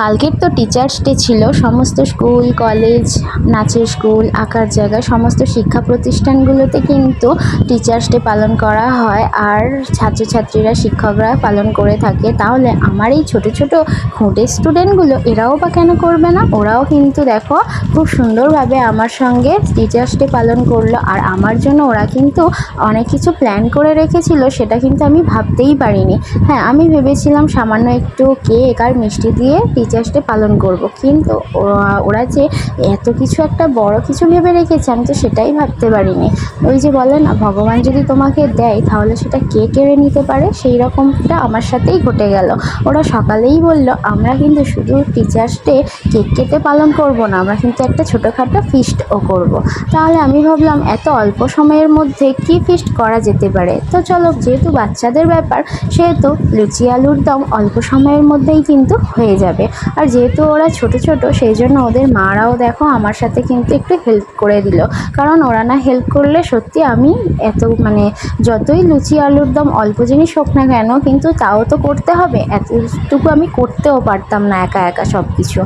কালকের তো teachers day ছিল, সমস্ত স্কুল কলেজ নাচের স্কুল আঁকার জায়গা, সমস্ত শিক্ষা প্রতিষ্ঠানগুলোতে কিন্তু টিচার্স ডে পালন করা হয় আর ছাত্রছাত্রীরা, শিক্ষকরা পালন করে থাকে। তাহলে আমার এই ছোট ছোট খুঁটে স্টুডেন্টগুলো এরাও বা কেন করবে না? ওরাও কিন্তু দেখো খুব সুন্দরভাবে আমার সঙ্গে টিচার্স ডে পালন করল আর আমার জন্য ওরা কিন্তু অনেক কিছু প্ল্যান করে রেখেছিল, সেটা কিন্তু আমি ভাবতেই পারিনি। হ্যাঁ আমি ভেবেছিলাম সামান্য একটু কেক আর মিষ্টি দিয়ে টিচার্স ডে পালন করব, কিন্তু ওরা- যে এত কিছু একটা বড় কিছু ভেবে রেখেছে, আমি তো সেটাই ভাবতে পারিনি। ওই যে বলে না ভগবান যদি তোমাকে দেয়, তাহলে সেটা কে কেড়ে নিতে পারে? সেই রকমটা আমার সাথেই ঘটে গেল। ওরা সকালেই বলল, আমরা কিন্তু শুধু টিচার্স ডে কেক কেটে পালন করব না, আমরা কিন্তু একটা ছোটোখাটো ফিস্টও করব। তাহলে আমি ভাবলাম এত অল্প সময়ের মধ্যে কি ফিস্ট করা যেতে পারে? তো চলো, যেহেতু বাচ্চাদের ব্যাপার, সেহেতু লুচি আলুর দম অল্প সময়ের মধ্যেই কিন্তু হয়ে যাবে। আর যেহেতু ওরা ছোট ছোট, সেই জন্য ওদের মারাও দেখো আমার সাথে কিন্তু একটু হেল্প করে দিল। কারণ ওরা না হেল্প করলে সত্যি আমি এত মানে যতই লুচি আলুর দম অল্প জিনিস হোক না কেন, কিন্তু তাও তো করতে হবে। এতটুকু আমি করতেও পারতাম না একা একা সব কিছু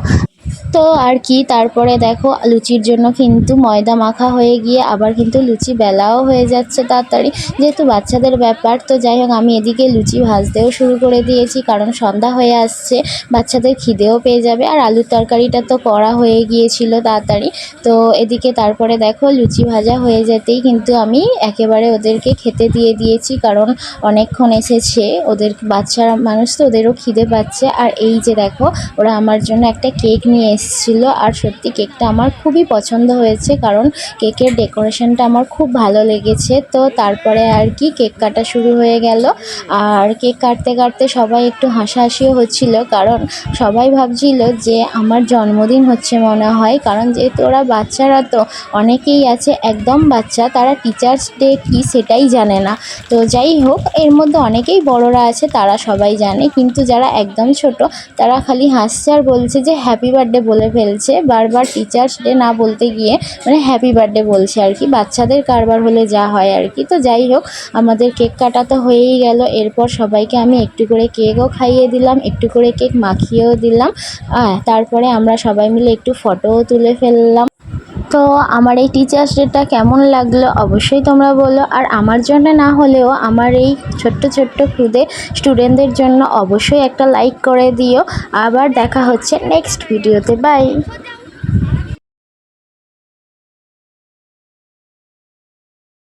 তো আর কি, তারপরে দেখো লুচির জন্য কিন্তু ময়দা মাখা হয়ে গিয়ে আবার কিন্তু লুচি বেলাও হয়ে যাচ্ছে তাড়াতাড়ি। যেহেতু বাচ্চাদের ব্যাপার, তো যাই হোক আমি এদিকে লুচি ভাজতেও শুরু করে দিয়েছি কারণ সন্ধ্যা হয়ে আসছে, বাচ্চাদের খিদেও পেয়ে যাবে। আর আলুর তরকারিটা তো করা হয়ে গিয়েছিল তাড়াতাড়ি। তো এদিকে তারপরে দেখো লুচি ভাজা হয়ে যেতেই কিন্তু আমি একেবারে ওদেরকে খেতে দিয়ে দিয়েছি কারণ অনেকক্ষণ এসেছে, ওদের বাচ্চারা মানুষ তো ওদেরও খিদে পাচ্ছে। আর এই যে দেখো, ওরা আমার জন্য একটা কেক নিয়ে এসেছিল। আর সত্যি কেকটা আমার খুবই পছন্দ হয়েছে কারণ কেকের ডেকোরেশনটা আমার খুব ভালো লেগেছে। তো তারপরে আর কি কেক কাটা শুরু হয়ে গেল। আর কেক কাটতে কাটতে সবাই একটু হাসাহাসিও হচ্ছিল কারণ সবাই ভাবছিল যে আমার জন্মদিন হচ্ছে মনে হয়। কারণ যেহেতু ওরা বাচ্চারা তো অনেকেই আছে, একদম বাচ্চা, তারা টিচার্স ডে কী সেটাই জানে না। তো যাই হোক, এর মধ্যে অনেকেই বড়রা আছে, তারা সবাই জানে। কিন্তু যারা একদম ছোট, তারা খালি হাসছে আর বলছে যে হ্যাপি বার্থডে বলে ফেলছে। বারবার টিচার্স ডে না বলতে গিয়ে মানে হ্যাপি বার্থডে বলছে আর কি। বাচ্চাদের কারবার হলে যা হয় আর কি। তো যাই হোক, আমাদের কেক কাটা তো হয়েই গেল। এরপর সবাইকে আমি একটু করে কেকও খাইয়ে দিলাম, একটু করে কেক মাখিয়েও দিলাম। তারপরে আমরা সবাই মিলে একটু ফটোও তুলে ফেললাম। তো আমার এই টিচার্স ডেটা কেমন লাগল অবশ্যই তোমরা বলো। আর আমার জন্য না হলেও আমার এই ছোট্ট ছোট্ট খুদে স্টুডেন্টদের জন্য অবশ্যই একটা লাইক করে দিও। আবার দেখা হচ্ছে নেক্সট ভিডিওতে বাই